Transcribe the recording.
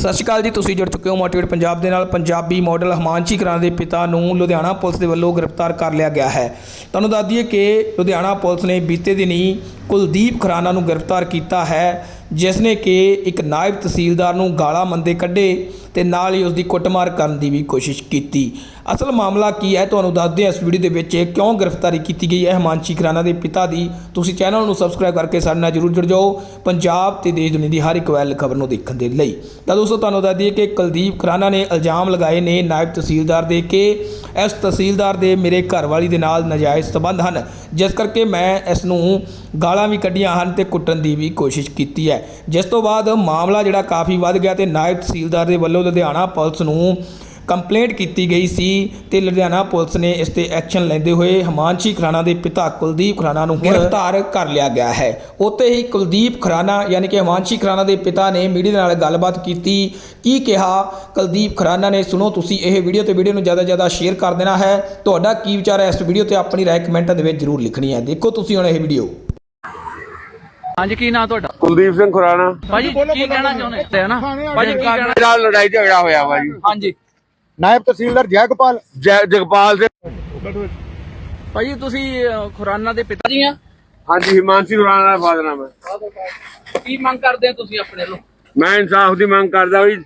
ਸਤਿ ਸ਼੍ਰੀ ਅਕਾਲ ਜੀ, ਤੁਸੀਂ ਜੁੜ ਚੁੱਕੇ ਹੋ ਮੋਟੀਵੇਟ ਪੰਜਾਬ ਦੇ ਨਾਲ। ਪੰਜਾਬੀ ਮਾਡਲ ਹਮਾਂਚੀ ਕਰਾਂ ਦੇ ਪਿਤਾ ਨੂੰ ਲੁਧਿਆਣਾ ਪੁਲਿਸ ਦੇ ਵੱਲੋਂ ਗ੍ਰਿਫਤਾਰ ਕਰ ਲਿਆ ਗਿਆ ਹੈ। ਤੁਹਾਨੂੰ ਦੱਸ ਦਈਏ ਕਿ ਲੁਧਿਆਣਾ ਪੁਲਿਸ ਨੇ ਬੀਤੇ ਦਿਨੀ ਕੁਲਦੀਪ ਖਰਾਨਾ ਨੂੰ ਗ੍ਰਿਫਤਾਰ ਕੀਤਾ ਹੈ। ਜਿਸ ਨੇ ਕਿ ਇੱਕ ਨਾਇਬ ਤਹਿਸੀਲਦਾਰ ਨੂੰ ਗਾਲਾਂ ਮੰਦੇ ਕੱਢੇ ਤੇ ਨਾਲ ਹੀ ਉਸ ਦੀ ਕੁੱਟਮਾਰ ਕਰਨ ਦੀ ਵੀ ਕੋਸ਼ਿਸ਼ ਕੀਤੀ। ਅਸਲ ਮਾਮਲਾ ਕੀ ਹੈ ਤੁਹਾਨੂੰ ਦੱਸਦੇ ਹਾਂ ਇਸ ਵੀਡੀਓ ਦੇ ਵਿੱਚ ਕਿਉਂ ਗ੍ਰਿਫਤਾਰੀ ਕੀਤੀ ਗਈ ਹੈ ਹਿਮਾਂਸ਼ੀ ਖਰਾਨਾ ਦੇ ਪਿਤਾ ਦੀ। ਤੁਸੀਂ ਚੈਨਲ ਨੂੰ ਸਬਸਕ੍ਰਾਈਬ ਕਰਕੇ ਸਾਡੇ ਨਾਲ ਜਰੂਰ ਜੁੜ ਜਾਓ ਪੰਜਾਬ ਤੇ ਦੇਸ਼ ਦੁਨੀਆ ਦੀ ਹਰ ਇੱਕ ਵੈਲ ਖਬਰ ਨੂੰ ਦੇਖਣ ਦੇ ਲਈ। ਤਾਂ ਦੋਸਤੋ, ਤੁਹਾਨੂੰ ਦੱਸ ਦਈਏ ਕਿ ਕੁਲਦੀਪ ਖਰਾਨਾ ਨੇ ਇਲਜ਼ਾਮ ਲਗਾਏ ਨੇ ਨਾਇਬ ਤਹਿਸੀਲਦਾਰ ਦੇ ਕਿ ਇਸ ਤਹਿਸੀਲਦਾਰ ਦੇ ਮੇਰੇ ਘਰਵਾਲੀ ਦੇ ਨਾਲ ਨਾਜਾਇਜ਼ ਸਬੰਧ ਹਨ। ਜਿਸ ਕਰਕੇ ਮੈਂ ਇਸ ਨੂੰ ਗਾਲਾਂ ਵੀ ਕੱਢੀਆਂ ਹਨ ਤੇ ਕੁੱਟਣ ਦੀ ਵੀ ਕੋਸ਼ਿਸ਼ ਕੀਤੀ ਹੈ। ਜਿਸ ਤੋਂ ਬਾਅਦ ਮਾਮਲਾ ਜਿਹੜਾ ਕਾਫੀ ਵੱਧ ਗਿਆ ਤੇ ਨਾਇਬ ਤਹਿਸੀਲਦਾਰ ਦੇ ਵੱਲੋਂ ਲੁਧਿਆਣਾ ਪੁਲਿਸ ਨੂੰ ਕੰਪਲੇਂਟ ਕੀਤੀ ਗਈ ਸੀ ਤੇ ਲੁਧਿਆਣਾ ਪੁਲਿਸ ਨੇ ਇਸ ਤੇ ਐਕਸ਼ਨ ਲੈਂਦੇ ਹੋਏ ਹਮਾਂਸ਼ੀ ਖਰਾਣਾ ਦੇ ਪਿਤਾ ਕੁਲਦੀਪ ਖਰਾਣਾ ਨੂੰ ਗ੍ਰਿਫਤਾਰ ਕਰ ਲਿਆ ਗਿਆ ਹੈ। ਉੱਥੇ ਹੀ ਕੁਲਦੀਪ ਖਰਾਣਾ ਯਾਨੀ ਕਿ ਹਮਾਂਸ਼ੀ ਖਰਾਣਾ ਦੇ ਪਿਤਾ ਨੇ ਮੀਡੀਆ ਨਾਲ ਗੱਲਬਾਤ ਕੀਤੀ। ਕੀ ਕਿਹਾ? ਕੁਲਦੀਪ ਖਰਾਣਾ ਨੇ, ਸੁਣੋ ਤੁਸੀਂ, ਇਹ ਵੀਡੀਓ ਤੇ ਵੀਡੀਓ ਨੂੰ ਜ਼ਿਆਦਾ ਜ਼ਿਆਦਾ ਸ਼ੇਅਰ ਕਰ ਦੇਣਾ ਹੈ। ਤੁਹਾਡਾ ਕੀ ਵਿਚਾਰ ਹੈ? ਇਸ ਵੀਡੀਓ ਤੇ ਆਪਣੀ ਰਾਏ ਕਮੈਂਟਾਂ ਦੇ ਵਿੱਚ ਜ਼ਰੂਰ ਲਿਖਣੀ ਹੈ। ਦੇਖੋ ਤੁਸੀਂ ਹੁਣ ਇਹ ਵੀਡੀਓ। ਹਾਂਜੀ ਕੀ ਨਾਂ ਤੁਹਾਡਾ? ਕੁਲਦੀਪ ਸਿੰਘ ਖੁਰਾਣਾ। ਭਾਜੀ ਕੀ ਕਹਿਣਾ ਚਾਹੁੰਦੇ? ਤੇ ਨਾ? ਭਾਜੀ ਕੀ ਕਹਿਣਾ? ਨਾਲ ਲੜਾਈ ਝਗੜਾ ਹੋਇਆ ਵਾ ਜੀ। ਹਾਂਜੀ। ਨਾਇਬ ਤਹਿਸੀਲਦਾਰ ਜੈਗੋਪਾਲ। ਜੈ- ਜਗਪਾਲ ਦੇ ਭਾਜੀ ਤੁਸੀਂ ਅਹ, ਖੁਰਾਨਾ ਦੇ ਪਿਤਾ ਜੀ ਆ? ਹਾਂਜੀ ਹਿਮਾਂਸ਼ੀ ਖੁਰਾਣਾ ਦਾ ਫਾਦਰ ਨਾਮ ਹੈ ਕੀ ਮੰਗ ਕਰਦੇ ਆ ਤੁਸੀਂ ਆਪਣੇ ਵੱਲੋਂ? ਮੈਂ ਇਨਸਾਫ ਦੀ ਮੰਗ ਕਰਦਾ ਵੀ